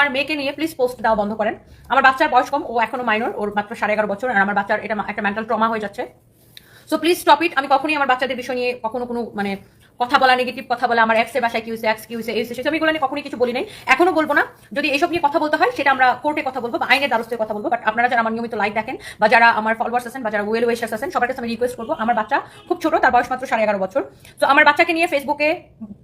আমার মেয়েকে নিয়ে প্লিজ পোস্ট দেওয়া বন্ধ করেন। আমার বাচ্চার বয়স কম ও এখনও মাইনর ওর মাত্র সাড়ে এগারো বছর আর আমার বাচ্চার এটা একটা মেন্টাল ট্রমা হয়ে যাচ্ছে। সো প্লিজ স্টপ ইট আমি কখনোই আমার বাচ্চাদের বিষয় নিয়ে কখনো কোনো মানে কথা বলা নেগেটিভ কথা বলা আমার এক্সের বাসায় কি হয়েছে এক্স কি হয়েছে এই হয়েছে, সেসব এগুলো নিয়ে কখনোই কিছু বলি নাই। এখনও বলব না যদি এসব নিয়ে কথা বলতে হয় সেটা আমরা কোর্টে কথা বলব বা আইনের দ্বারস্থে কথা বলব বাট আপনারা যারা আমার নিয়মিত লাইক দেখেন বা যারা আমার ফলোয়ার্স আছেন বা যারা ওয়েল ওয়েশার্স আছেন সবার কাছে আমি রিকোয়েস্ট করব আমার বাচ্চা খুব ছোট তার বয়স মাত্র সাড়ে এগারো বছর। তো আমার বাচ্চাকে নিয়ে ফেসবুকে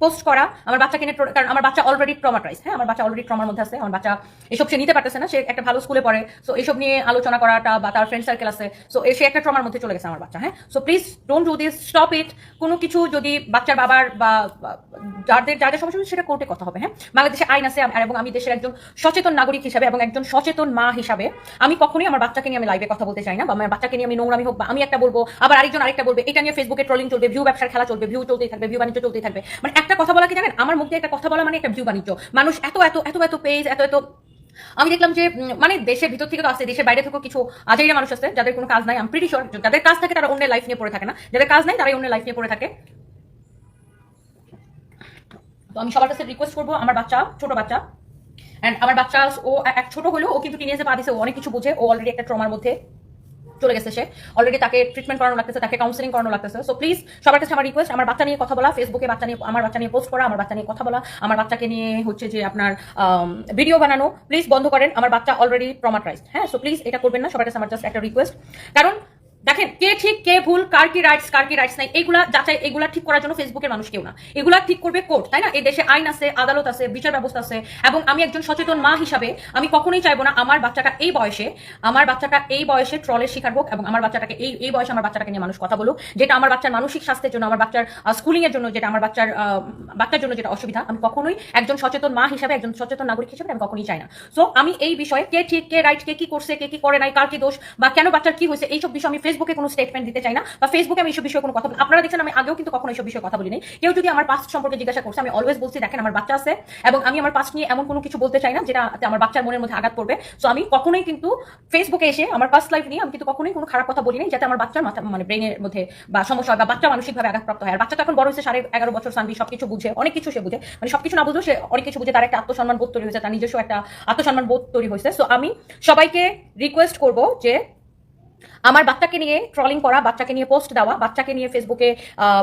পোস্ট করা, আমার বাচ্চাকে নিয়ে কারণ আমার বাচ্চা অলরেডি ট্রমাটাইজ হ্যাঁ? আমার বাচ্চা অলরেডি ট্রমার মধ্যে আছে, আমার বাচ্চা এসব সে নিতে পারতেছে না, সে একটা ভালো স্কুলে পড়ে সো এসব নিয়ে আলোচনা করাটা বা তার ফ্রেন্ড সার্কেল আছে সো সে একটা ট্রমার মধ্যে চলে গেছে আমার বাচ্চা হ্যাঁ? So please don't do this stop it কোনো কিছু যদি বাচ্চার বাবার বা যাদের যাদের সমস্যা হচ্ছে সেটা কোর্টে কথা হবে হ্যাঁ? বাংলাদেশে আইন আছে এবং আমি দেশের একজন সচেতন নাগরিক হিসাবে এবং একজন সচেতন মা হিসাবে আমি কখনোই আমার বাচ্চাকে নিয়ে আমি লাইভে কথা বলতে চাই না, বা আমার বাচ্চাকে নিয়ে আমি নোংরামি হোক বা আমি একটা বলব, আবার আরেকজন আরেকটা বলবে, এটা নিয়ে ফেসবুকে ট্রলিং চলবে ভিউ ব্যবসার খেলা চলবে ভিউ চলতেই থাকবে ভিউ বাণিজ্য চলতেই থাকবে মানে একটা কথা বলা কি জানেন? আমার মুখে একটা কথা বলা মানে একটা ভিউ বাণিজ্য। মানুষ এত এত এত এত পেজ এত এত আমি দেখলাম যে মানে দেশের ভিতর থেকে তো আছে দেশের বাইরে থেকেও কিছু আজাইরা মানুষ আছে, যাদের কোনো কাজ নাই আমি প্রিটি শিওর যাদের কাজ থাকে তারা অন্যের লাইফ নিয়ে পড়ে থাকে না। যাদের কাজ নাই, তারাই অন্যের লাইফ নিয়ে পড়ে থাকে। তো আমি সবার কাছে রিকোয়েস্ট করব, আমার বাচ্চা, ছোট বাচ্চা। অ্যান্ড আমার বাচ্চা, ও, এক ছোট হলেও ও কিন্তু টিনেজে পা দিছে, ও অনেক কিছু বুঝে, ও অলরেডি একটা ট্রমার মধ্যে। চলে গেছে সে। অলরেডি তাকে ট্রিটমেন্ট করানো লাগতেছে, তাকে কাউন্সিলিং করানো লাগতেছে। সো প্লিজ সবার কাছে আমার রিকোয়েস্ট আমার বাচ্চা নিয়ে কথা বলা ফেসবুকে বাচ্চা নিয়ে, আমার বাচ্চা নিয়ে পোস্ট করা, আমার বাচ্চা নিয়ে কথা বলা, আমার বাচ্চাকে নিয়ে হচ্ছে যে আপনার ভিডিও বানানো প্লিজ বন্ধ করেন, আমার বাচ্চা অলরেডি ট্রমাটাইজড হ্যাঁ সো প্লিজ এটা করবেন না, সবার কাছে আমার জাস্ট একটা রিকোয়েস্ট কারণ দেখেন, কে ঠিক, কে ভুল, কার কি রাইটস কার কি রাইটস নাই, এগুলা যাচাই, এগুলা ঠিক করার জন্য ফেসবুকের মানুষ কেউ না। এগুলা ঠিক করবে কোর্ট তাই না? এই দেশে আইন আছে, আদালত আছে, বিচার ব্যবস্থা আছে, এবং আমি একজন সচেতন মা হিসাবে আমি কখনোই চাইব না আমার বাচ্চাটা এই বয়সে, আমার বাচ্চাটা এই বয়সে ট্রলের শিকার হোক, এবং আমার বাচ্চাটাকে এই এই বয়সে আমার বাচ্চাটাকে নিয়ে মানুষ কথা বলুক, যেটা আমার বাচ্চার মানসিক স্বাস্থ্যের জন্য, আমার বাচ্চার স্কুলিং এর জন্য, যেটা আমার বাচ্চার বাচ্চার জন্য যেটা অসুবিধা, আমি কখনোই একজন সচেতন মা হিসাবে, একজন সচেতন নাগরিক হিসাবে আমি কখনোই চাই না। সো আমি এই বিষয়ে কে ঠিক, কে রাইট কে কি করছে, কে কি করে নাই, কার কি দোষ, বা কেন বাচ্চার কি হয়েছে, এইসব বিষয়ে আমি ফেসবুকে কোনো স্টেটমেন্ট দিতে চাই না বা ফেসবুকে আমি এইসব বিষয়ে কোনো কথা আপনারা দেখছেন আমি আগেও কিন্তু কখনো এইসব বিষয়ে কথা বলি কেউ যদি আমার পাস্ট সম্পর্কে জিজ্ঞাসা করছে, আমি অলওয়েজ বলছি, দেখেন, আমার বাচ্চা আছে এবং আমি আমার পাস্ট নিয়ে এমন কোনো কিছু বলতে চাই না যেটা আমার বাচ্চার মনের মধ্যে আঘাত করবে। সো আমি কখনোই কিন্তু ফেসবুকে এসে আমার পাস্ট লাইফ নিয়ে আমি কিন্তু কখনোই কোনো খারাপ কথা বলি নাই যাতে আমার বাচ্চার মাথা মানে ব্রেনের মধ্যে বা সমস্যা হয় বা বাচ্চা মানসিকভাবে আঘাতপ্রাপ্ত হয়। আর বাচ্চা তো এখন বড় হয়েছে, সাড়ে এগারো বছর সানবি সবকিছু বুঝে, অনেক কিছু সে বুঝে। মানে সবকিছু না বুঝেও সে অনেক কিছু বুঝে, তার একটা আত্মসম্মান বোধ তৈরি হয়েছে, তার নিজস্ব একটা আত্মসম্মান বোধ তৈরি হয়েছে। সো আমি সবাইকে রিকোয়েস্ট করব যে আমার বাচ্চাকে নিয়ে ট্রলিং করা, বাচ্চাকে নিয়ে পোস্ট দেওয়া, বাচ্চাকে নিয়ে ফেসবুকে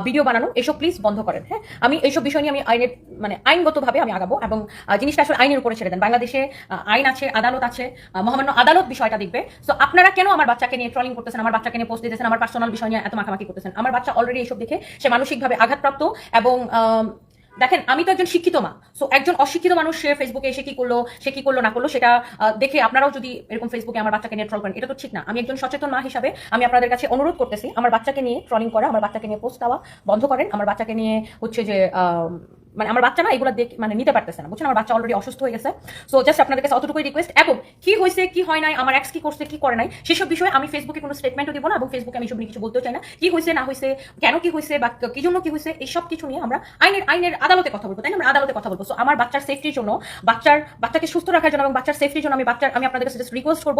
ভিডিও বানানো, এসব প্লিজ বন্ধ করেন হ্যাঁ? আমি এইসব বিষয় নিয়ে আমি আইনের মানে আইনগতভাবে আমি আগাবো এবং জিনিসটা আসলে আইনের উপরে ছেড়ে দেন। বাংলাদেশে আইন আছে, আদালত আছে মহামান্য আদালত বিষয়টা দেখবে। সো আপনারা কেন আমার বাচ্চাকে নিয়ে ট্রলিং করতেছেন, আমার বাচ্চাকে নিয়ে পোস্ট দিতেছেন, আমার পার্সোনাল বিষয় নিয়ে এত মাখামাখি করতেছেন? আমার বাচ্চা অলরেডি এইসব দেখে সে মানসিকভাবে আঘাতপ্রাপ্ত এবং দেখেন, আমি তো একজন শিক্ষিত মা সো একজন অশিক্ষিত মানুষ সে ফেসবুকে এসে কি করল, সে কি করল, না করল, সেটা দেখে আপনারাও যদি এরকম ফেসবুকে আমার বাচ্চাকে নিয়ে ট্রল করেন, এটা তো ঠিক না। আমি একজন সচেতন মা হিসাবে আমি আপনাদের কাছে অনুরোধ করতেছি, আমার বাচ্চাকে নিয়ে ট্রলিং করা, আমার বাচ্চাকে নিয়ে পোস্ট দেওয়া বন্ধ করেন, আমার বাচ্চাকে নিয়ে হচ্ছে যে মানে আমার বাচ্চা না, এগুলো দেখে মানে নিতে পারতেছে না। বুঝছেন? আমার বাচ্চা অলরেডি অসুস্থ হয়ে গেছে। সো জাস্ট আপনাদের কাছে অতটুকুই রিকোয়েস্ট এবং কি হয়েছে, কি হয় নাই, আমার এক্স কি করছে, কি করে নাই, সেসব বিষয়ে আমি ফেসবুকে কোনো স্টেটমেন্টও দিব না, এবং ফেসবুকে আমি এসব নিয়ে কিছু বলতেও চাই না। কি হয়েছে, না হয়েছে, কেন কি হয়েছে, বা কি জন্য কি হয়েছে এই সব কিছু নিয়ে আমরা আইনের আইনের আদালতে কথা বলব, তাই না? আমরা আদালতে কথা বলব। সো আমার বাচ্চার সেফটির জন্য, বাচ্চার, বাচ্চাকে সুস্থ রাখার জন্য এবং বাচ্চার সেফটির জন্য আমি বাচ্চার, আমি আপনাদের কাছে জাস্ট রিকোয়েস্ট করব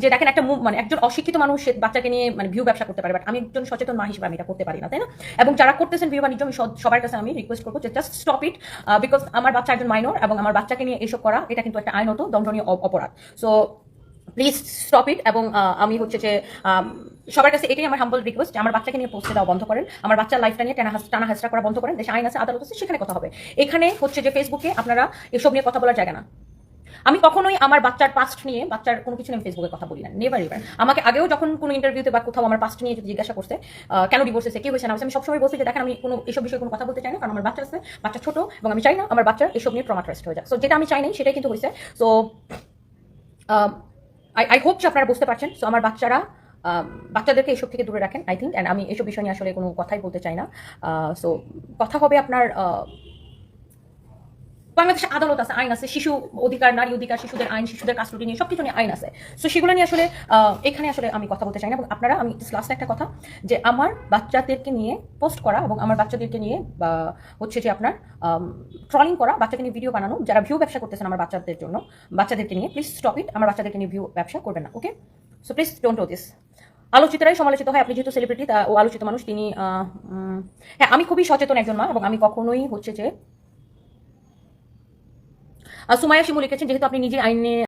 যে দেখেন একটা মানে একজন অশিক্ষিত মানুষ বাচ্চাকে নিয়ে মানে ভিউ ব্যবসা করতে পারে বাট আমি একজন সচেতন মা হিসেবে আমি এটা করতে পারি না, তাই না? এবং যারা করতেছেন ভিউ বাণিজ্য আমি সবার কাছে আমি রিকোয়েস্ট করব যে জাস্ট স্টপ ইট বিকজ আমার বাচ্চা একজন মাইনর এবং আমার বাচ্চাকে নিয়ে এসব করা এটা কিন্তু একটা আইনত দণ্ডনীয় অপরাধ। সো প্লিজ স্টপ ইট এবং আমি হচ্ছে যে আম, সবার কাছে এটাই আমার হাম্বল রিকোয়েস্ট আমার বাচ্চাকে নিয়ে পোস্টে দেওয়া বন্ধ করেন। আমার বাচ্চার লাইফটা নিয়ে টানা টানা হাসরা করা বন্ধ করেন। দেশে আইন আছে আদালত আছে সেখানে কথা হবে। এখানে হচ্ছে যে ফেসবুকে আপনারা এসব নিয়ে কথা বলার জায়গা না। আমি কখনোই আমার বাচ্চার পাস্ট নিয়ে, বাচ্চার কোনো কিছু নিয়ে ফেসবুকে কথা বলি না নেভার এভার আমাকে আগেও যখন কোনো ইন্টারভিউতে বা কোথাও আমার পাস্ট নিয়ে জিজ্ঞাসা করছে কেন ডিভোর্স হয়েছে, কি হয়েছে, না আমি সবসময় বলছি যে, দেখেন, আমি কোনো এসব বিষয়ে কোনো কথা বলতে চাই না, কারণ আমার বাচ্চা আছে, বাচ্চা ছোট এবং আমি চাই না আমার বাচ্চা এসব নিয়ে ট্রমাটাইজড হয়ে যায় সো যেটা আমি চাই নাই, সেটাই কিন্তু হয়েছে। সো আই আই হোপ যে আপনারা বুঝতে পারছেন। সো আমার বাচ্চারা বাচ্চাদেরকে এসব থেকে দূরে রাখেন আই থিঙ্ক অ্যান্ড আমি এসব বিষয় নিয়ে আসলে কোনো কথাই বলতে চাই না। সো কথা হবে আপনার বাংলাদেশে আদালত আছে, আইন আছে, শিশু অধিকার, নারী অধিকার, শিশুদের আইন, শিশুদের কাস্টডি নিয়ে সবকিছু নিয়ে আইন আছে। সো সেগুলো নিয়ে আসলে এখানে আসলে আমি কথা বলতে চাই না, এবং আপনারা, আমি লাস্ট একটা কথা, যে আমার বাচ্চাদেরকে নিয়ে পোস্ট করা এবং আমার বাচ্চাদেরকে নিয়ে হচ্ছে যে আপনার ট্রলিং করা, বাচ্চাকে নিয়ে ভিডিও বানানো, যারা ভিউ ব্যবসা করতেছেন আমার বাচ্চাদের জন্য, বাচ্চাদেরকে নিয়ে প্লিজ স্টপ ইট আমার বাচ্চাদেরকে নিয়ে ভিউ ব্যবসা করবেন না okay so please don't do this আলোচিতরাই সমালোচিত হয়, আপনি যেহেতু সেলিব্রিটি ও আলোচিত মানুষ, তিনি হ্যাঁ আমি খুবই সচেতন একজন মা, এবং আমি কখনোই হচ্ছে যে সুমাইয়া শিমু লিখেছেন যেহেতু আপনি নিজে আইনে